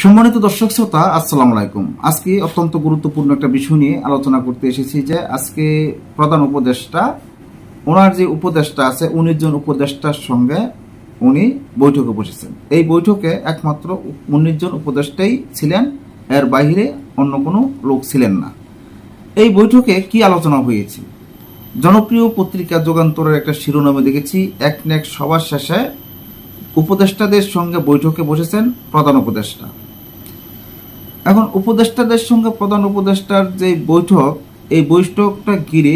সম্মানিত দর্শক শ্রোতা, আসসালামু আলাইকুম। আজকে অত্যন্ত গুরুত্বপূর্ণ একটা বিষয় নিয়ে আলোচনা করতে এসেছি যে আজকে প্রধান উপদেষ্টা, ওনার যে উপদেষ্টা আছে উনিশ জন উপদেষ্টার সঙ্গে উনি বৈঠকে বসেছেন। এই বৈঠকে একমাত্র উনিশ জন উপদেষ্টাই ছিলেন, এর বাইরে অন্য কোনো লোক ছিলেন না। এই বৈঠকে কি আলোচনা হয়েছে? জনপ্রিয় পত্রিকা যুগান্তরের একটা শিরোনামে দেখেছি, এক নেক সবার শেষে উপদেষ্টাদের সঙ্গে বৈঠকে বসেছেন প্রধান উপদেষ্টা। এখন উপদেষ্টাদের সঙ্গে প্রধান উপদেষ্টার যে বৈঠক, এই বৈঠকটা ঘিরে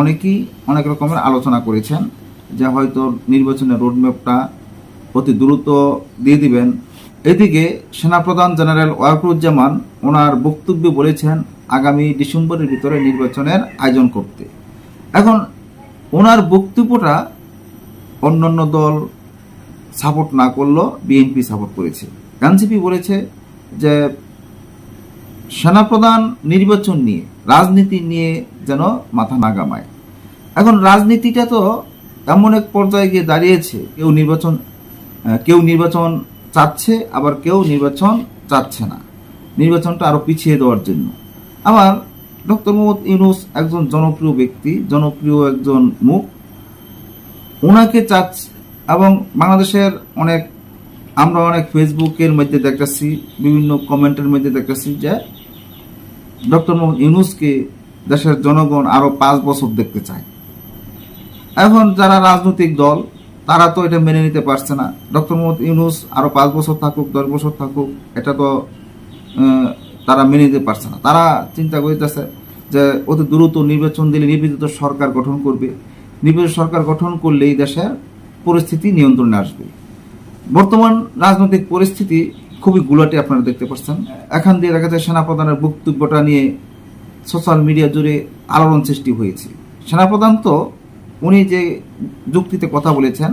অনেকেই অনেক রকমের আলোচনা করেছেন যে হয়তো নির্বাচনের রোডম্যাপটা অতি দ্রুত দিয়ে দিবেন। এদিকে সেনাপ্রধান জেনারেল ওয়াকুরুজ্জামান ওনার বক্তব্যে বলেছেন, আগামী ডিসেম্বরের ভিতরে নির্বাচনের আয়োজন করতে। এখন ওনার বক্তব্যটা অন্যান্য দল সাপোর্ট না করলেও বিএনপি সাপোর্ট করেছে। এনসিপি বলেছে যে সেনাপ্রধান নির্বাচন নিয়ে, রাজনীতি নিয়ে যেন মাথা না গামায় এখন রাজনীতিটা তো এমন এক পর্যায়ে গিয়ে দাঁড়িয়েছে, কেউ নির্বাচন কেউ নির্বাচন চাচ্ছে, আবার কেউ নির্বাচন চাচ্ছে না। নির্বাচনটা আরও পিছিয়ে দেওয়ার জন্য। আবার ডক্টর মোহাম্মদ ইউনুস একজন জনপ্রিয় ব্যক্তি, জনপ্রিয় একজন মুখ। ওনাকে চাচ্ছে এবং বাংলাদেশের অনেক, আমরা অনেক ফেসবুকের মধ্যে দেখতেছি, বিভিন্ন কমেন্টের মধ্যে দেখতেছি যে ডক্টর মোহাম্মদ ইউনুসকে দেশের জনগণ আরও পাঁচ বছর দেখতে চায়। এখন যারা রাজনৈতিক দল, তারা তো এটা মেনে নিতে পারছে না। ডক্টর মোহাম্মদ ইউনুস আরও পাঁচ বছর থাকুক, দশ বছর থাকুক, এটা তো তারা মেনে নিতে পারছে না। তারা চিন্তা করিতেছে যে অতি দ্রুত নির্বাচন দিলে নির্বাচিত সরকার গঠন করবে। নির্বাচিত সরকার গঠন করলেই দেশের পরিস্থিতি নিয়ন্ত্রণে আসবে। বর্তমান রাজনৈতিক পরিস্থিতি খুবই গুলাটে আপনারা দেখতে পাচ্ছেন। এখান দিয়ে দেখা যায় সেনাপ্রধানের বক্তব্যটা নিয়ে সোশ্যাল মিডিয়া জুড়ে আলোড়ন সৃষ্টি হয়েছে। সেনাপ্রধান তো উনি যে যুক্তিতে কথা বলেছেন,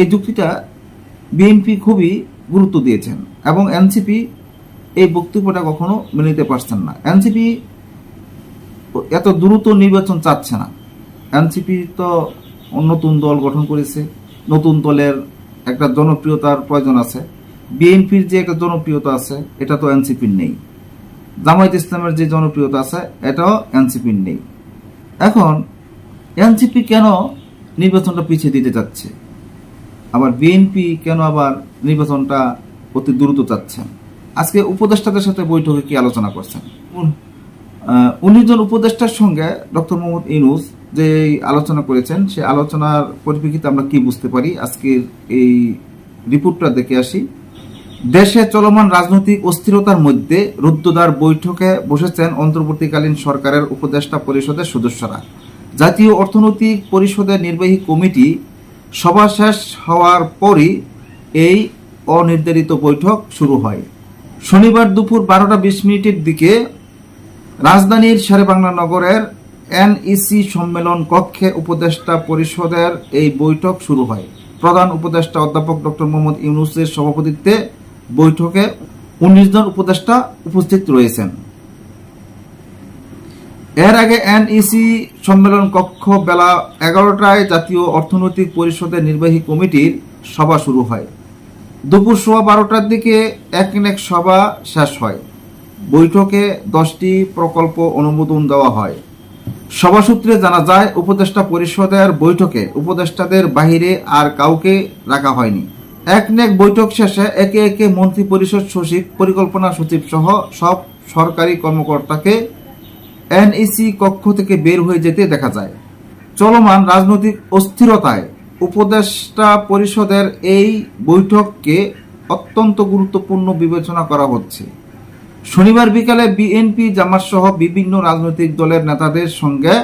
এই যুক্তিটা বিএনপি খুবই গুরুত্ব দিয়েছেন এবং এনসিপি এই বক্তব্যটা কখনো মেনে নিতে পারছেন না। এনসিপি এত দ্রুত নির্বাচন চাচ্ছে না। এনসিপি তো নতুন দল গঠন করেছে, নতুন দলের একটা জনপ্রিয়তার প্রয়োজন আছে। বিএনপির যে একটা জনপ্রিয়তা আছে এটা তো এনসিপির নেই। জামায়াত ইসলামের যে জনপ্রিয়তা আছে এটাও এনসিপির নেই। এখন এনসিপি কেন নির্বাচনটা পিছিয়ে দিতে যাচ্ছে আবার বিএনপি কেন আবার নির্বাচনটা অতি দ্রুত চাচ্ছেন আজকে উপদেষ্টাদের সাথে বৈঠকে কি আলোচনা করছেন? উনিশ জন উপদেষ্টার সঙ্গে ডক্টর মোহাম্মদ ইনুস যে আলোচনা করেছেন সে আলোচনার পরিপ্রেক্ষিতে আমরা কি বুঝতে পারি? আজকের এই রিপোর্টটা দেখে আসি। দেশে চলমান রাজনৈতিক অস্থিরতার মধ্যে রুদ্ধদ্বার বৈঠকে বসেছেন অন্তর্বর্তীকালীন সরকারের উপদেষ্টা পরিষদের সদস্যরা। জাতীয় অর্থনৈতিক পরিষদের নির্বাহী কমিটি সভা শেষ হওয়ার পরই এই অনির্ধারিত বৈঠক শুরু হয়। শনিবার দুপুর বারোটা বিশ মিনিটের দিকে রাজধানীর শেরেবাংলা নগরের এনইসি সম্মেলন কক্ষে উপদেষ্টা পরিষদের এই বৈঠক শুরু হয়। প্রধান উপদেষ্টা অধ্যাপক ডক্টর মোহাম্মদ ইউনুসের সভাপতিত্বে বৈঠকে উনিশ জন উপদেষ্টা উপস্থিত রয়েছেন। এর আগে এনইসি সম্মেলন কক্ষ বেলা এগারোটায় জাতীয় অর্থনৈতিক পরিষদের নির্বাহী কমিটির সভা শুরু হয়। দুপুর সোয়া বারোটার দিকে এক এক সভা শেষ হয়। বৈঠকে দশটি প্রকল্প অনুমোদন দেওয়া হয়। সভা সূত্রে জানা যায়, উপদেষ্টা পরিষদের বৈঠকে উপদেষ্টাদের বাহিরে আর কাউকে রাখা হয়নি। এক নেক বৈঠক শেষে একে একে মন্ত্রী পরিষদ সচিব, পরিকল্পনা সচিব সহ সব সরকারি কর্মকর্তাকে এনইসি কক্ষ থেকে বের হয়ে যেতে দেখা যায়। চলমান রাজনৈতিক অস্থিরতায় উপদেষ্টা পরিষদের এই বৈঠককে অত্যন্ত গুরুত্বপূর্ণ বিবেচনা করা হচ্ছে। শনিবার বিকালে বিএনপি, জামাত সহ বিভিন্ন রাজনৈতিক দলের নেতাদের সঙ্গে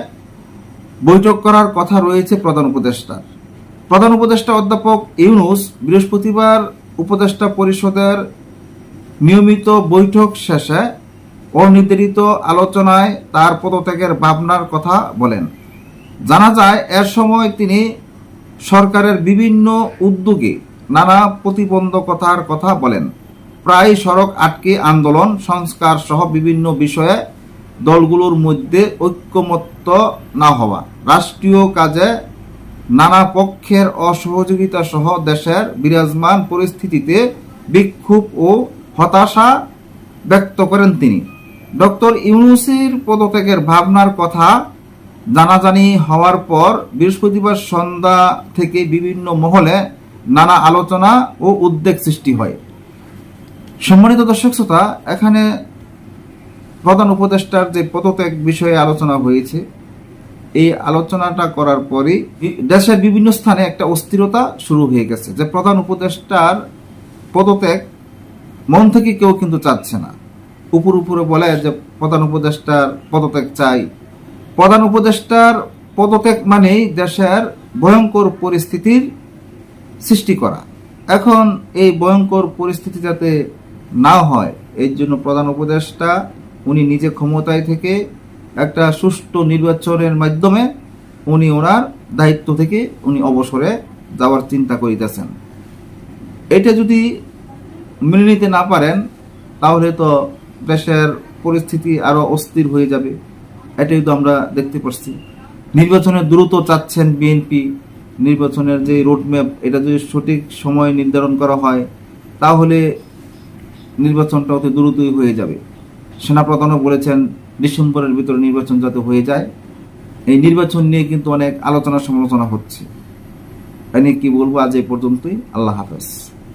বৈঠক করার কথা রয়েছে প্রধান উপদেষ্টার। প্রধান উপদেষ্টা অধ্যাপক ইউনুস বৃহস্পতিবার উপদেষ্টা পরিষদের নিয়মিত বৈঠক শেষে অনির্ধারিত আলোচনায় তার পদত্যাগের ভাবনার কথা বলেন। জানা যায়, এর সময় তিনি সরকারের বিভিন্ন উদ্যোগে নানা প্রতিবন্ধকতার কথা বলেন। প্রায় সড়ক আটকে আন্দোলন, সংস্কার সহ বিভিন্ন বিষয়ে দলগুলোর মধ্যে ঐক্যমত্য না হওয়া, রাষ্ট্রীয় কাজে নানা পক্ষের অসহযোগিতা সহ দেশের বিরাজমান পরিস্থিতিতে বিক্ষোভ ও হতাশা ব্যক্ত করেন তিনি। ডক্টর ইউনুসির পদত্যাগের ভাবনার কথা জানাজানি হওয়ার পর বৃহস্পতিবার সন্ধ্যা থেকে বিভিন্ন মহলে নানা আলোচনা ও উদ্বেগ সৃষ্টি হয়। সম্মানিত দর্শক শ্রোতা, এখানে প্রধান উপদেষ্টার যে পদত্যাগ বিষয়ে আলোচনা হয়েছে এই আলোচনাটা করার পরে দেশের বিভিন্ন স্থানে একটা অস্থিরতা শুরু হয়ে গেছে যে প্রধান উপদেষ্টার পদত্যাগ মন থেকে কেউ কিন্তু চাচ্ছে না। উপর উপরে বলে যে প্রধান উপদেষ্টার পদত্যাগ চাই। প্রধান উপদেষ্টার পদত্যাগ মানেই দেশের ভয়ঙ্কর পরিস্থিতির সৃষ্টি করা। এখন এই ভয়ঙ্কর পরিস্থিতি যাতে না হয়, এর জন্য প্রধান উপদেষ্টা, উনি নিজে ক্ষমতায় থেকে একটা সুষ্ঠু নির্বাচনের মাধ্যমে উনি ওনার দায়িত্ব থেকে উনি অবসরে যাওয়ার চিন্তা করিতেছেন। এটা যদি মেনে নিতে না পারেন, তাহলে তো দেশের পরিস্থিতি আরও অস্থির হয়ে যাবে। এটাই তো আমরা দেখতে পাচ্ছি। নির্বাচনে দ্রুত চাচ্ছেন বিএনপি। নির্বাচনের যে রোডম্যাপ এটা যদি সঠিক সময় নির্ধারণ করা হয়, তাহলে নির্বাচনটা অতি দ্রুতই হয়ে যাবে। সেনাপ্রধানও বলেছেন ডিসেম্বরের ভিতরে নির্বাচন যাতে হয়ে যায়। এই নির্বাচন নিয়ে কিন্তু অনেক আলোচনা সমালোচনা হচ্ছে। এ নিয়ে কি বলব, আজ এই পর্যন্তই। আল্লাহ হাফেজ।